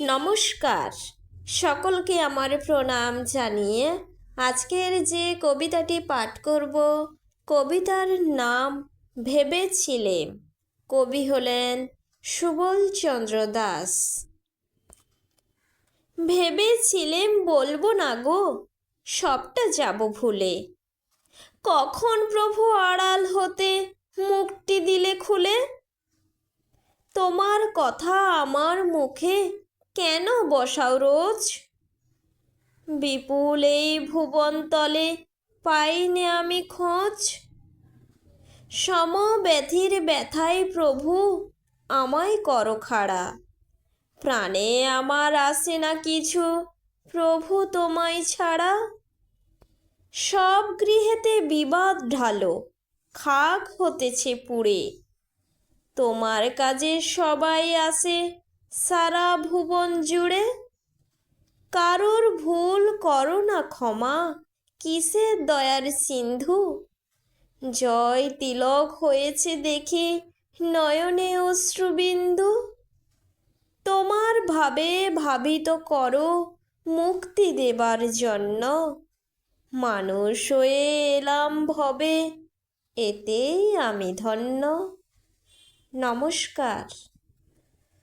নমস্কার। সকলকে আমার প্রণাম জানিয়ে আজকের যে কবিতাটি পাঠ করব, কবিতার নাম ভেবেছিলেম। কবি হলেন সুবলচন্দ্র দাস। ভেবেছিলেম বলব না গো, সবটা যাব ভুলে। কখন প্রভু আড়াল হতে মুক্তি দিলে খুলে? তোমার কথা আমার মুখে কেন বসাও রোজ? বিপুল এই ভুবনতলে পাইনে আমি খোঁজ। সমব্যথির ব্যথায় প্রভু, আমায় করো খাড়া। প্রাণে আমার আসে না কিছু, প্রভু তোমায় ছাড়া। সব গৃহেতে বিবাদ ঢালো, খাক হতেছে পুড়ে। তোমার কাজে সবাই আসে সারা ভুবন জুড়ে কারোর ভুল করো না ক্ষমা। কিসের দয়ার সিন্ধু? জয় তিলক হয়েছে দেখি নয়নে অশ্রুবিন্দু। তোমার ভাবে ভাবিত করো, মুক্তি দেবার জন্য। মানুষ হয়ে এলাম ভবে, এতেই আমি ধন্য। নমস্কার।